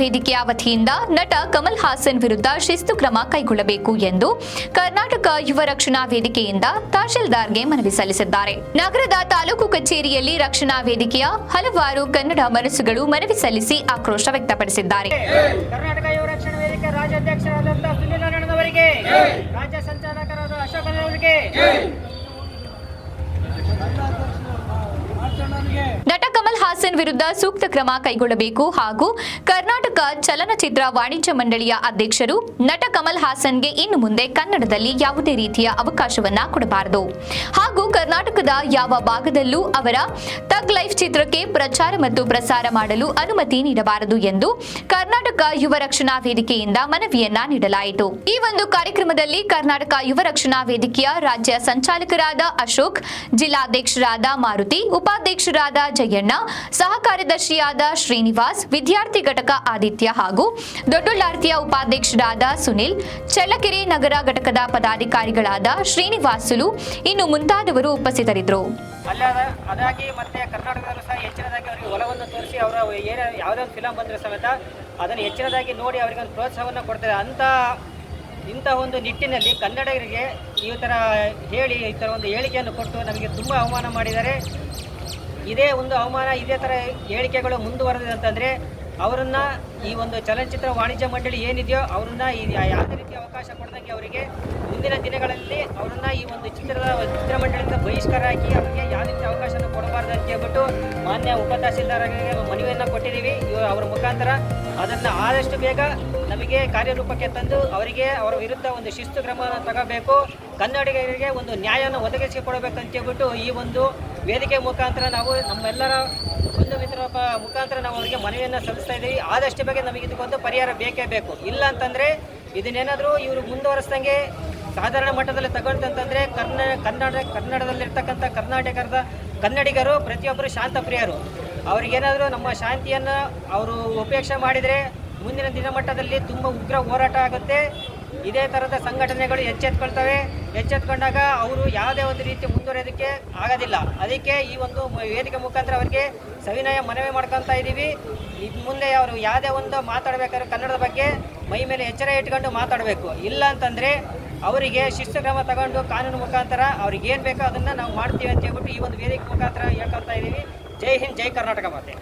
ವೇದಿಕೆಯ ವತಿಯಿಂದ ನಟ ಕಮಲ್ ಹಾಸನ್ ವಿರುದ್ಧ ಶಿಸ್ತು ಕ್ರಮ ಕೈಗೊಳ್ಳಬೇಕು ಎಂದು ಕರ್ನಾಟಕ ಯುವ ರಕ್ಷಣಾ ವೇದಿಕೆಯಿಂದ ತಹಶೀಲ್ದಾರ್ಗೆ ಮನವಿ ಸಲ್ಲಿಸಿದ್ದಾರೆ. ನಗರದ ತಾಲೂಕು ಕಚೇರಿಯಲ್ಲಿ ರಕ್ಷಣಾ ವೇದಿಕೆಯ ಹಲವಾರು ಕನ್ನಡ ಮನಸ್ಸುಗಳು ಮನವಿ ಸಲ್ಲಿಸಿ ಆಕ್ರೋಶ ವ್ಯಕ್ತಪಡಿಸಿದ್ದಾರೆ. ಕರ್ನಾಟಕ ಯುವ ರಕ್ಷಣಾ ವೇದಿಕೆ ರಾಜ್ಯಾಧ್ಯಕ್ಷರಾದಂತಹ ಸುನಿಲ್ ನಾರಾಯಣವರಿಗೆ ರಾಜ್ಯ ಸಂಚಾಲಕರಾದ ಅಶೋಕ್ ಅವರಿಗೆ ನಟ ಕಮಲ್ ಹಾಸನ್ ವಿರುದ್ಧ ಸೂಕ್ತ ಕ್ರಮ ಕೈಗೊಳ್ಳಬೇಕು ಹಾಗೂ ಕರ್ನಾಟಕ ಚಲನಚಿತ್ರ ವಾಣಿಜ್ಯ ಮಂಡಳಿಯ ಅಧ್ಯಕ್ಷರು ನಟ ಕಮಲ್ ಹಾಸನ್ಗೆ ಇನ್ನು ಮುಂದೆ ಕನ್ನಡದಲ್ಲಿ ಯಾವುದೇ ರೀತಿಯ ಅವಕಾಶವನ್ನ ಕೊಡಬಾರದು. ಹಾಗೂ ಕರ್ನಾಟಕದ ಯಾವ ಭಾಗದಲ್ಲೂ ಅವರ ತಗ್ ಲೈಫ್ ಚಿತ್ರಕ್ಕೆ ಪ್ರಚಾರ ಮತ್ತು ಪ್ರಸಾರ ಮಾಡಲು ಅನುಮತಿ ನೀಡಬಾರದು ಎಂದು ಕರ್ನಾಟಕ ಯುವ ರಕ್ಷಣಾ ವೇದಿಕೆಯಿಂದ ಮನವಿಯನ್ನ ನೀಡಲಾಯಿತು. ಈ ಒಂದು ಕಾರ್ಯಕ್ರಮದಲ್ಲಿ ಕರ್ನಾಟಕ ಯುವ ರಕ್ಷಣಾ ವೇದಿಕೆಯ ರಾಜ್ಯ ಸಂಚಾಲಕರಾದ ಅಶೋಕ್, ಜಿಲ್ಲಾಧ್ಯಕ್ಷರಾದ ಮಾರುತಿ, ಉಪಾಧ್ಯಕ್ಷರಾದ ಜಯಣ್ಣ ಸಹ ಕಾರ್ಯದರ್ಶಿಯಾದ ಶ್ರೀನಿವಾಸ್, ವಿದ್ಯಾರ್ಥಿ ಘಟಕ ಆದಿತ್ಯ ಹಾಗೂ ದೊಡ್ಡೊಳ್ಳಾರ್ತಿಯ ಉಪಾಧ್ಯಕ್ಷರಾದ ಸುನಿಲ್, ಚಳ್ಳಕೆರೆ ನಗರ ಘಟಕದ ಪದಾಧಿಕಾರಿಗಳಾದ ಶ್ರೀನಿವಾಸುಲು ಇನ್ನು ಮುಂತಾದವರು ಉಪಸ್ಥಿತರಿದ್ದರು. ಅದಾಗಿ ಮತ್ತೆ ಕರ್ನಾಟಕದಲ್ಲೂ ಸಹ ಹೆಚ್ಚಿನದಾಗಿ ಅವರಿಗೆ ಒಲವನ್ನು ತೋರಿಸಿ ಅವರ ಏನೇ ಯಾವುದೇ ಒಂದು ಫಿಲಂ ಬಂದರೂ ಅದನ್ನು ಹೆಚ್ಚಿನದಾಗಿ ನೋಡಿ ಅವರಿಗೆ ಒಂದು ಪ್ರೋತ್ಸಾಹವನ್ನು ಕೊಡ್ತಾರೆ. ಅಂತ, ಇಂಥ ಒಂದು ನಿಟ್ಟಿನಲ್ಲಿ ಕನ್ನಡಿಗರಿಗೆ ಈ ಥರ ಹೇಳಿ ಈ ಥರ ಒಂದು ಹೇಳಿಕೆಯನ್ನು ಕೊಟ್ಟು ನಮಗೆ ತುಂಬ ಅವಮಾನ ಮಾಡಿದ್ದಾರೆ. ಇದೇ ಒಂದು ಅವಮಾನ, ಇದೇ ಥರ ಹೇಳಿಕೆಗಳು ಮುಂದುವರೆದಿದೆ ಅಂತಂದರೆ ಅವರನ್ನು ಈ ಒಂದು ಚಲನಚಿತ್ರ ವಾಣಿಜ್ಯ ಮಂಡಳಿ ಏನಿದೆಯೋ ಅವ್ರನ್ನ ಈ ಯಾವುದೇ ರೀತಿ ಅವಕಾಶ ಕೊಡದಂಗೆ ಅವರಿಗೆ ಮುಂದಿನ ದಿನಗಳಲ್ಲಿ ಅವರನ್ನು ಈ ಒಂದು ಚಿತ್ರದ ಚಿತ್ರಮಂಡಳಿಯಿಂದ ಬಹಿಷ್ಕಾರ ಹಾಕಿ ಅವರಿಗೆ ಯಾವುದೇ ರೀತಿ ಅಂತ ಹೇಳ್ಬಿಟ್ಟು ಮಾನ್ಯ ಉಪ ತಹಸೀಲ್ದಾರರಿಗೆ ಮನವಿಯನ್ನು ಕೊಟ್ಟಿದ್ದೀವಿ. ಇವರು ಅವರ ಮುಖಾಂತರ ಅದನ್ನು ಆದಷ್ಟು ಬೇಗ ನಮಗೆ ಕಾರ್ಯರೂಪಕ್ಕೆ ತಂದು ಅವರಿಗೆ ಅವರ ವಿರುದ್ಧ ಒಂದು ಶಿಸ್ತು ಕ್ರಮವನ್ನು ತಗೋಬೇಕು. ಕನ್ನಡಿಗರಿಗೆ ಒಂದು ನ್ಯಾಯವನ್ನು ಒದಗಿಸಿಕೊಡಬೇಕಂತ ಹೇಳ್ಬಿಟ್ಟು ಈ ಒಂದು ವೇದಿಕೆ ಮುಖಾಂತರ ನಾವು ನಮ್ಮೆಲ್ಲರ ಬಂಧು ಮಿತ್ರ ಮುಖಾಂತರ ನಾವು ಅವರಿಗೆ ಮನವಿಯನ್ನು ಸಲ್ಲಿಸ್ತಾ ಇದ್ದೀವಿ. ಆದಷ್ಟು ಬೇಗ ನಮಗೆ ಇದಕ್ಕೊಂದು ಪರಿಹಾರ ಬೇಕೇ ಬೇಕು. ಇಲ್ಲ ಅಂತಂದರೆ ಇದನ್ನೇನಾದರೂ ಇವರು ಮುಂದುವರಿಸ್ದಂಗೆ ಸಾಧಾರಣ ಮಟ್ಟದಲ್ಲಿ ತಗೊಳ್ತಂತಂದ್ರೆ ಕರ್ನ, ಕನ್ನಡ, ಕನ್ನಡದಲ್ಲಿರ್ತಕ್ಕಂಥ ಕರ್ನಾಟಕದ ಕನ್ನಡಿಗರು ಪ್ರತಿಯೊಬ್ಬರು ಶಾಂತಪ್ರಿಯರು ಅವ್ರಿಗೇನಾದರೂ ನಮ್ಮ ಶಾಂತಿಯನ್ನು ಅವರು ಉಪೇಕ್ಷೆ ಮಾಡಿದರೆ ಮುಂದಿನ ದಿನಮಟ್ಟದಲ್ಲಿ ತುಂಬ ಉಗ್ರ ಹೋರಾಟ ಆಗುತ್ತೆ. ಇದೇ ಥರದ ಸಂಘಟನೆಗಳು ಎಚ್ಚೆತ್ಕೊಳ್ತವೆ. ಎಚ್ಚೆತ್ಕೊಂಡಾಗ ಅವರು ಯಾವುದೇ ಒಂದು ರೀತಿ ಮುಂದುವರೆಯೋದಕ್ಕೆ ಆಗೋದಿಲ್ಲ. ಅದಕ್ಕೆ ಈ ಒಂದು ವೇದಿಕೆ ಮುಖಾಂತರ ಅವರಿಗೆ ಸವಿನಯ ಮನವಿ ಮಾಡ್ಕೊತಾ ಇದ್ದೀವಿ ಇದು ಮುಂದೆ ಅವರು ಯಾವುದೇ ಒಂದು ಮಾತಾಡಬೇಕಾದ್ರೆ ಕನ್ನಡದ ಬಗ್ಗೆ ಮೈ ಮೇಲೆ ಎಚ್ಚರ ಇಟ್ಕೊಂಡು ಮಾತಾಡಬೇಕು. ಇಲ್ಲ ಅಂತಂದರೆ ಅವರಿಗೆ ಶಿಸ್ತು ಕ್ರಮ ತಗೊಂಡು ಕಾನೂನು ಮುಖಾಂತರ ಅವ್ರಿಗೆ ಏನು ಬೇಕೋ ಅದನ್ನು ನಾವು ಮಾಡ್ತೀವಿ ಅಂತ ಹೇಳ್ಬಿಟ್ಟು ಈ ಒಂದು ವೇದಿಕೆ ಮುಖಾಂತರ ಹೇಳ್ಕೊತಾ ಇದ್ದೀವಿ. ಜೈ ಹಿಂದ್, ಜೈ ಕರ್ನಾಟಕ ಮಾತೆ.